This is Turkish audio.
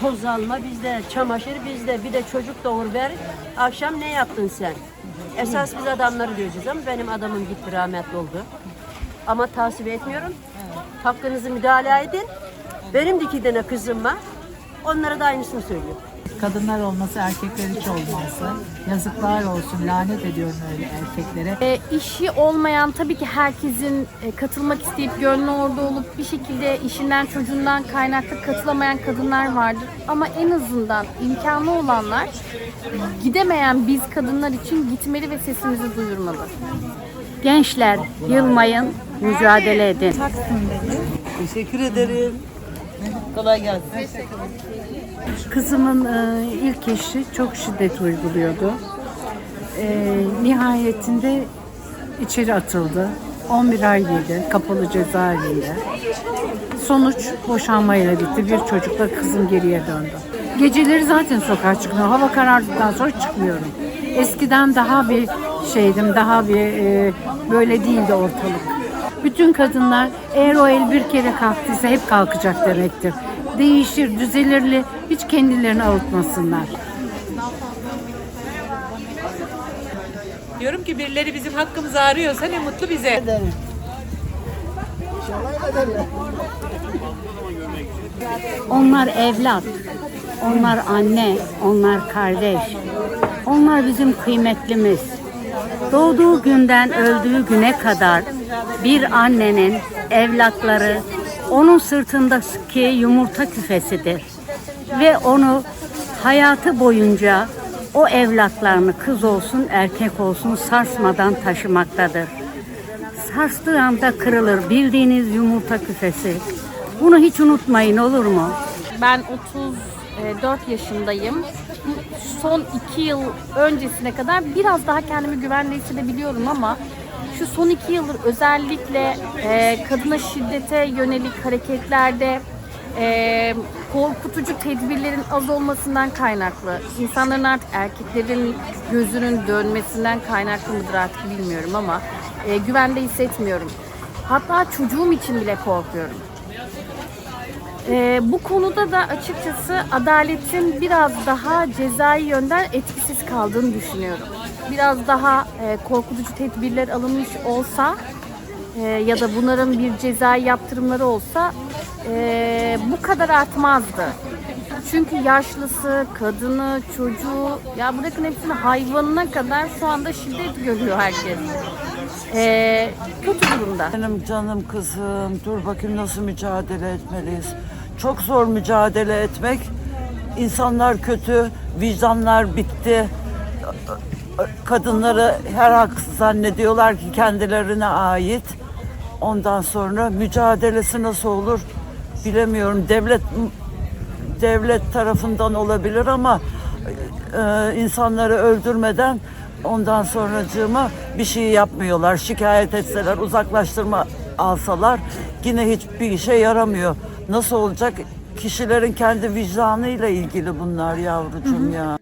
toz alma bizde, çamaşır bizde, bir de çocuk doğur ver. Akşam ne yaptın sen? Esas biz adamları diyeceğiz ama benim adamım gitti rahmetli oldu. Ama tasvip etmiyorum. Hakkınızı müdahale edin. Benim de iki tane kızım var. Onlara da aynısını söylüyorum. Kadınlar olması erkekler hiç olması. Yazıklar olsun lanet ediyorum öyle erkeklere. E, işi olmayan tabii ki herkesin e, katılmak isteyip gönlü orada olup bir şekilde işinden çocuğundan kaynaklı katılamayan kadınlar vardır. Ama en azından imkanı olanlar gidemeyen biz kadınlar için gitmeli ve sesimizi duyurmalı. Gençler yılmayın, mücadele edin. Teşekkür ederim. Kolay gelsin. Kızımın e, ilk eşi çok şiddet uyguluyordu. E, nihayetinde içeri atıldı. 11 aylıydı kapalı cezaevinde. Sonuç boşanmayla bitti. Bir çocukla kızım geriye döndü. Geceleri zaten sokağa çıkmıyorum. Hava karardıktan sonra çıkmıyorum. Eskiden daha bir şeydim, daha bir e, böyle değildi ortalık. Bütün kadınlar eğer o el bir kere kalktıysa hep kalkacak demektir. Değişir, düzelirli, hiç kendilerini avutmasınlar. Diyorum ki birileri bizim hakkımızı arıyorsa ne mutlu bize. Onlar evlat, onlar anne, onlar kardeş. Onlar bizim kıymetlimiz. Doğduğu günden öldüğü güne kadar bir annenin evlatları onun sırtındaki yumurta küfesidir. Ve onu hayatı boyunca o evlatlarını kız olsun erkek olsun sarsmadan taşımaktadır. Sarstığı anda kırılır bildiğiniz yumurta küfesi. Bunu hiç unutmayın olur mu? Ben 34 yaşındayım. Son iki yıl öncesine kadar biraz daha kendimi güvende hissedebiliyorum ama şu son iki yıldır özellikle e, kadına şiddete yönelik hareketlerde e, korkutucu tedbirlerin az olmasından kaynaklı, insanların artık erkeklerin gözünün dönmesinden kaynaklı mıdır artık bilmiyorum ama e, güvende hissetmiyorum. Hatta çocuğum için bile korkuyorum. Ee, bu konuda da açıkçası adaletin biraz daha cezai yönden etkisiz kaldığını düşünüyorum. Biraz daha e, korkutucu tedbirler alınmış olsa e, ya da bunların bir cezai yaptırımları olsa e, bu kadar artmazdı. Çünkü yaşlısı, kadını, çocuğu, ya bırakın hepsini hayvanına kadar şu anda şiddet görüyor herkes. E, kötü durumda. Benim canım kızım. Dur bakayım nasıl mücadele etmeliyiz. Çok zor mücadele etmek. İnsanlar kötü, vicdanlar bitti. Kadınları her hak zannediyorlar ki kendilerine ait. Ondan sonra mücadelesi nasıl olur bilemiyorum. Devlet devlet tarafından olabilir ama e, insanları öldürmeden ondan sonracığıma bir şey yapmıyorlar. Şikayet etseler, uzaklaştırma alsalar yine hiçbir işe yaramıyor. Nasıl olacak? Kişilerin kendi vicdanıyla ilgili bunlar yavrucuğum ya.